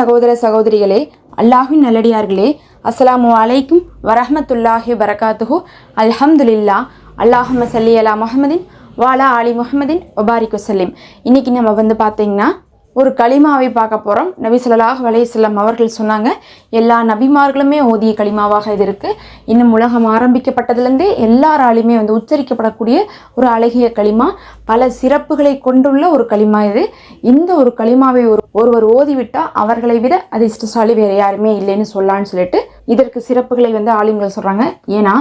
சகோதர சகோதரிகளே அல்லாஹின் நல்லடியார்களே அஸ்ஸலாமு அலைக்கும் வரஹமத்துல்லாஹி வரகாத்துஹு அல்ஹம்துலில்லா அல்லாஹும்ம சல்லி அலா முஹம்மதின் வாலா அலி முஹம்மதின் ஒபாரிக் வசல்லிம். இன்னைக்கு நம்ம வந்து பார்த்தீங்கன்னா ஒரு களிமாவை பார்க்க போகிறோம் நபி ஸல்லல்லாஹு வலைசல்லம் அவர்கள் சொன்னாங்க எல்லா நபிமார்களுமே ஓதிய களிமாவாக இது இருக்குது இன்னும் உலகம் ஆரம்பிக்கப்பட்டதுலேருந்தே எல்லாராலையுமே வந்து உச்சரிக்கப்படக்கூடிய ஒரு அழகிய களிமா பல சிறப்புகளை கொண்டுள்ள ஒரு களிமா இது. இந்த ஒரு களிமாவை ஒரு ஒருவர் ஓதிவிட்டால் அவர்களை விட அதிர்ஷ்டசாலி வேறு யாருமே இல்லைன்னு சொல்லான்னு சொல்லிட்டு இதற்கு சிறப்புகளை வந்து ஆளுங்கள் சொல்கிறாங்க ஏன்னா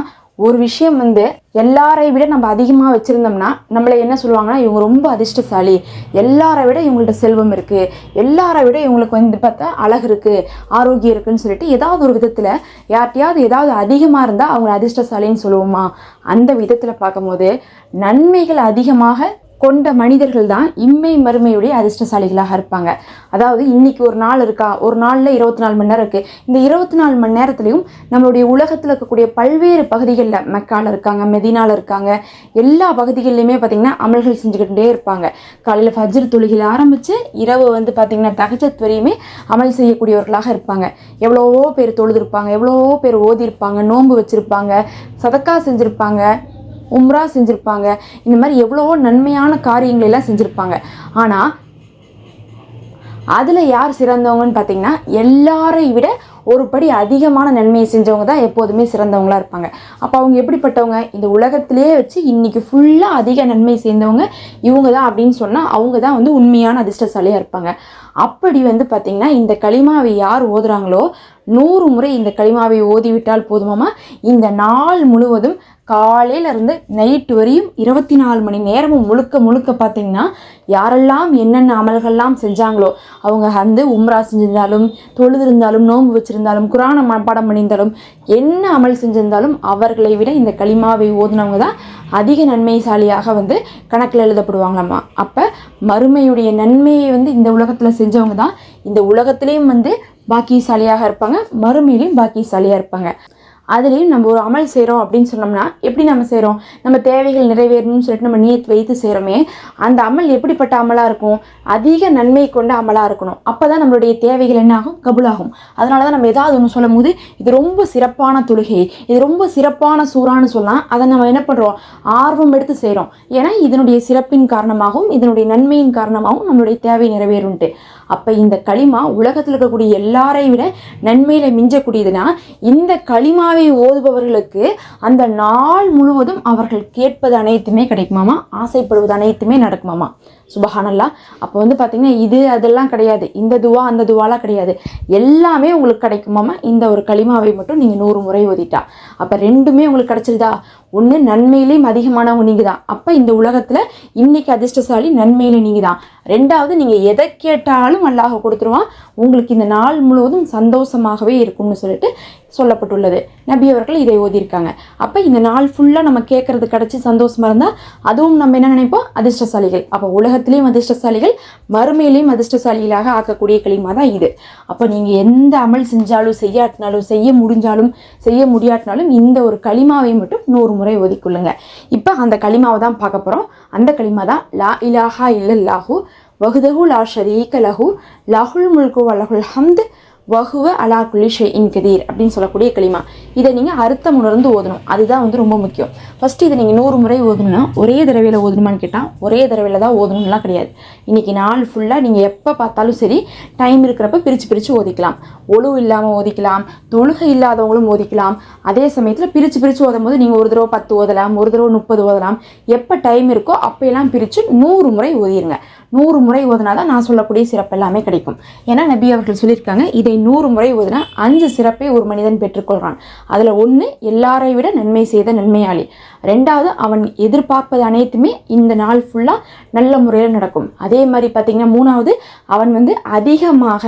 ஒரு விஷயம் வந்து எல்லாரை விட நம்ம அதிகமாக வச்சுருந்தோம்னா நம்மளை என்ன சொல்லுவாங்கன்னா இவங்க ரொம்ப அதிர்ஷ்டசாலி. எல்லாரை விட இவங்கள்ட்ட செல்வம் இருக்குது எல்லாரை விட இவங்களுக்கு வந்து பார்த்தா அழகு இருக்குது ஆரோக்கியம் இருக்குதுன்னு சொல்லிட்டு ஏதாவது ஒரு விதத்தில் யார்கிட்டயாவது ஏதாவது அதிகமாக இருந்தால் அவங்க அதிர்ஷ்டசாலின்னு சொல்லுவோமா? அந்த விதத்தில் பார்க்கும்போது நன்மைகள் அதிகமாக கொண்ட மனிதர்கள் தான் இம்மை மறுமையுடைய அதிர்ஷ்டசாலிகளாக இருப்பாங்க. அதாவது இன்னைக்கு ஒரு நாள் இருக்கா? ஒரு நாளில் இருபத்தி நாலு மணி நேரம் இருக்குது இந்த இருபத்தி நாலு மணி நேரத்துலையும் நம்மளுடைய உலகத்தில் இருக்கக்கூடிய பல்வேறு பகுதிகளில் மெக்கால இருக்காங்க மெதினால இருக்காங்க. எல்லா பகுதிகள்லையுமே பார்த்திங்கன்னா அமல்கள் செஞ்சுக்கிட்டே இருப்பாங்க. காலையில் ஃபஜ்ர் தொழுகையில் ஆரம்பித்து இரவு வந்து பார்த்திங்கன்னா தகஜத் வரையுமே அமல் செய்யக்கூடியவர்களாக இருப்பாங்க. எவ்வளவோ பேர் தொழுதுருப்பாங்க எவ்வளவோ பேர் ஓதியிருப்பாங்க நோன்பு வச்சுருப்பாங்க சதக்கா செஞ்சுருப்பாங்க. உம்ரா செஞ்சுருப்பாங்க. இந்த மாதிரி எவ்வளவோ நன்மையான காரியங்களெல்லாம் செஞ்சுருப்பாங்க. ஆனால் அதில் யார் சிறந்தவங்கன்னு பார்த்தீங்கன்னா எல்லாரையும் விட ஒரு படி அதிகமான நன்மையை செஞ்சவங்க தான் எப்போதுமே சிறந்தவங்களா இருப்பாங்க. அப்போ அவங்க எப்படிப்பட்டவங்க? இந்த உலகத்திலேயே வச்சு இன்னைக்கு ஃபுல்லாக அதிக நன்மை சேர்ந்தவங்க இவங்க தான் அப்படின்னு சொன்னால் அவங்க தான் வந்து உண்மையான அதிர்ஷ்டசாலியாக இருப்பாங்க. அப்படி வந்து பார்த்திங்கன்னா இந்த களிமாவை யார் ஓதுறாங்களோ நூறு முறை இந்த களிமாவை ஓதிவிட்டால் போதுமாமா இந்த நாள் முழுவதும் காலையிலேருந்து நைட்டு வரையும் இருபத்தி நாலு மணி நேரமும் முழுக்க முழுக்க பார்த்தீங்கன்னா யாரெல்லாம் என்னென்ன அமல்கள்லாம் செஞ்சாங்களோ அவங்க வந்து உம்ரா செஞ்சிருந்தாலும் தொழுதிருந்தாலும் நோன்பு வச்சிருந்தாலும் குரான மனப்பாடம் பண்ணியிருந்தாலும் என்ன அமல் செஞ்சிருந்தாலும் அவர்களை விட இந்த களிமாவை ஓதுனவங்க தான் அதிக நன்மைசாலியாக வந்து கணக்கில் எழுதப்படுவாங்களாம்மா அப்போ மறுமையுடைய நன்மையை வந்து இந்த உலகத்தில் செஞ்சவங்க தான் இந்த உலகத்துலேயும் வந்து பாக்கியசாலியாக இருப்பாங்க. மறுமையிலையும் பாக்கியசாலியாக இருப்பாங்க. அதுலேயும் நம்ம ஒரு அமல் செய்கிறோம் அப்படின்னு சொன்னோம்னா எப்படி நம்ம செய்கிறோம் நம்ம தேவைகள் நிறைவேறணும்னு சொல்லிட்டு நம்ம நியத் வைத்து செய்கிறோமே அந்த அமல் எப்படிப்பட்ட அமலாக இருக்கும்? அதிக நன்மை கொண்ட அமலாக இருக்கணும். அப்போ தான் நம்மளுடைய தேவைகள் என்னாகும்? கபுலாகும். அதனால தான் நம்ம ஏதாவது ஒன்று சொல்லும் போது இது ரொம்ப சிறப்பான தொழுகை இது ரொம்ப சிறப்பான சூறான்னு சொல்லலாம். அதை நம்ம என்ன பண்ணுறோம் ஆர்வம் எடுத்து செய்கிறோம் ஏன்னா இதனுடைய சிறப்பின் காரணமாகவும் இதனுடைய நன்மையின் காரணமாகவும் நம்மளுடைய தேவை நிறைவேறும்ட்டு. அப்போ இந்த களிமா உலகத்தில் இருக்கக்கூடிய எல்லாரை விட நன்மையில் மிஞ்சக்கூடியதுன்னா இந்த களிமாவை ஓதுபவர்களுக்கு அந்த நாள் முழுவதும் அவர்கள் கேட்பது அனைத்துமே கிடைக்குமாமா? ஆசைப்படுவது அனைத்துமே நடக்குமாமா? சுபஹானல்லா. அப்போ வந்து பார்த்தீங்கன்னா இது அதெல்லாம் கிடையாது. இந்த துவா அந்த துவாலாம் கிடையாது. எல்லாமே உங்களுக்கு கிடைக்குமாமா இந்த ஒரு களிமாவை மட்டும் நீங்கள் நூறு முறை ஓதிட்டா. அப்போ ரெண்டுமே உங்களுக்கு கிடச்சிருதா? ஒன்று நன்மையிலையும் அதிகமானவங்க நீங்கள் தான் அப்போ இந்த உலகத்தில் இன்னைக்கு அதிர்ஷ்டசாலி நன்மையில நீங்கள் தான் ரெண்டாவது நீங்கள் எதை கேட்டாலும் அல்லாஹ் கொடுத்துருவான். உங்களுக்கு இந்த நாள் முழுவதும் சந்தோஷமாகவே இருக்கும்னு சொல்லிட்டு சொல்லப்பட்டுள்ளது. நபி அவர்கள் இதை ஓதியிருக்காங்க. அப்போ இந்த நாள் ஃபுல்லாக நம்ம கேட்குறது கிடச்சி சந்தோஷமாக இருந்தால் அதுவும் நம்ம என்ன நினைப்போம்? அதிர்ஷ்டசாலிகள். அப்போ உலகத்திலையும் அதிர்ஷ்டசாலிகள் மறுமையிலையும் அதிர்ஷ்டசாலிகளாக ஆக்கக்கூடிய களிமா தான் இது. அப்போ நீங்கள் எந்த அமல் செஞ்சாலும் செய்யாட்டினாலும் செய்ய முடிஞ்சாலும் செய்ய முடியாட்டினாலும் இந்த ஒரு களிமாவை மட்டும் நூறு முறை ஒதுக்கொள்ளுங்க இப்போ அந்த களிமாவை தான் பார்க்க போகிறோம் அந்த களிமா தான் லா இலாஹா இல்லல்லாஹூ வகுதகு லா ஷரீக லஹு லஹுல் முல்கு வலஹுல் ஹம்து வகுவ அலா குலி இன் கதீர் அப்படின்னு சொல்லக்கூடிய களிமா. இதை நீங்கள் அர்த்தம் உணர்ந்து ஓதணும். அதுதான் வந்து ரொம்ப முக்கியம். ஃபஸ்ட்டு இதை நீங்கள் நூறு முறை ஓதணும்னா ஒரே தடவையில் ஓதணுமான்னு கேட்டால் ஒரே தடவையில் தான் ஓதணும்லாம் கிடையாது. இன்றைக்கி நாள் ஃபுல்லாக நீங்கள் எப்போ பார்த்தாலும் சரி டைம் இருக்கிறப்ப பிரித்து பிரித்து ஓதிக்கலாம். ஒழு இல்லாமல் ஓதிக்கலாம் தொழுகை இல்லாதவங்களும் ஓதிக்கலாம். அதே சமயத்தில் பிரித்து பிரித்து ஓதும் போது நீங்கள் ஒரு தடவை பத்து ஓதலாம் ஒரு தடவை முப்பது ஓதலாம். எப்போ டைம் இருக்கோ அப்போயெல்லாம் பிரித்து நூறு முறை ஓதிருங்க. நூறு முறை ஓதுனா தான் நான் சொல்லக்கூடிய சிறப்பு எல்லாமே கிடைக்கும். ஏன்னா நபி அவர்கள் சொல்லியிருக்காங்க இதை நூறு முறை ஓதுனா அஞ்சு சிறப்பை ஒரு மனிதன் பெற்றுக்கொள்கிறான் அதில் ஒன்று எல்லாரை விட நன்மை செய்த நன்மையாளி. ரெண்டாவது அவன் எதிர்பார்ப்பது அனைத்துமே இந்த நாள் ஃபுல்லாக நல்ல முறையில் நடக்கும். அதே மாதிரி பார்த்திங்கன்னா மூணாவது அவன் வந்து அதிகமாக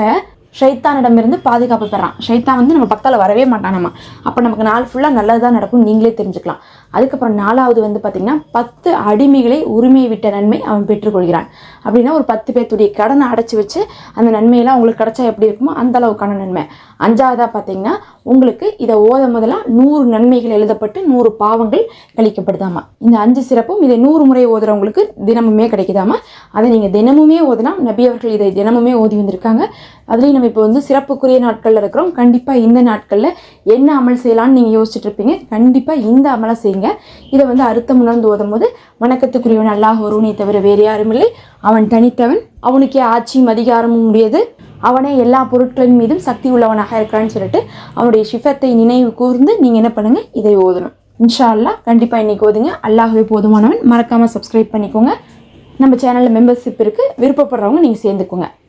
ஷைத்தானிடமிருந்து பாதுகாப்பு பெறான். ஷைத்தான் வந்து நம்ம பக்கத்தில் வரவே மாட்டான் நம்ம. அப்போ நமக்கு நாள் ஃபுல்லாக நல்லது தான் நடக்கும் நீங்களே தெரிஞ்சுக்கலாம். அதுக்கப்புறம் நாலாவது வந்து பார்த்திங்கன்னா பத்து அடிமைகளை உரிமை விட்ட நன்மை அவன் பெற்றுக்கொள்கிறான். அப்படின்னா ஒரு பத்து பேர்த்துடைய கடனை அடைச்சி வச்சு அந்த நன்மையெல்லாம் உங்களுக்கு கிடைச்சா எப்படி இருக்குமோ அந்த அளவுக்கான நன்மை. அஞ்சாவதாக பார்த்தீங்கன்னா உங்களுக்கு இதை ஓத முதலாக நூறு நன்மைகள் எழுதப்பட்டு நூறு பாவங்கள் கழிக்கப்படுதாமா. இந்த அஞ்சு சிறப்பும் இதை நூறு முறை ஓதுறவங்களுக்கு தினமுமே கிடைக்குதாமா. அதை நீங்கள் தினமுமே ஓதுனா நபி அவர்கள் இதை தினமுமே ஓதி வந்திருக்காங்க. அதுலேயும் நம்ம இப்போ வந்து சிறப்புக்குரிய நாட்களில் இருக்கிறோம். கண்டிப்பாக இந்த நாட்களில் என்ன அமல் செய்யலான்னு நீங்கள் யோசிச்சுட்டு இருப்பீங்க. கண்டிப்பாக இந்த அமலை செய்யுங்க. இதை வந்து அறுத்தம் உணர்ந்து ஓதும் போது வணக்கத்துக்குரியவன் அல்லாஹ் ஒருவனை தவிர வேறு யாரும் இல்லை. அவன் தனித்தவன். அவனுக்கே ஆட்சியும் அதிகாரமும் உடையது. அவனே எல்லா பொருட்களின் மீதும் சக்தி உள்ளவனாக இருக்கிறான்னு சொல்லிட்டு அவனுடைய ஷிஃபத்தை நினைவு கூர்ந்து நீங்கள் என்ன பண்ணுங்கள் இதை ஓதணும். இன்ஷா அல்லாஹ் கண்டிப்பாக இன்றைக்கி ஓதுங்க. அல்லாஹ்வே போதுமானவன். மறக்காமல் சப்ஸ்கிரைப் பண்ணிக்கோங்க. நம்ம சேனலில் மெம்பர்ஷிப் இருக்குது விருப்பப்படுறவங்க நீங்கள் சேர்ந்துக்கோங்க.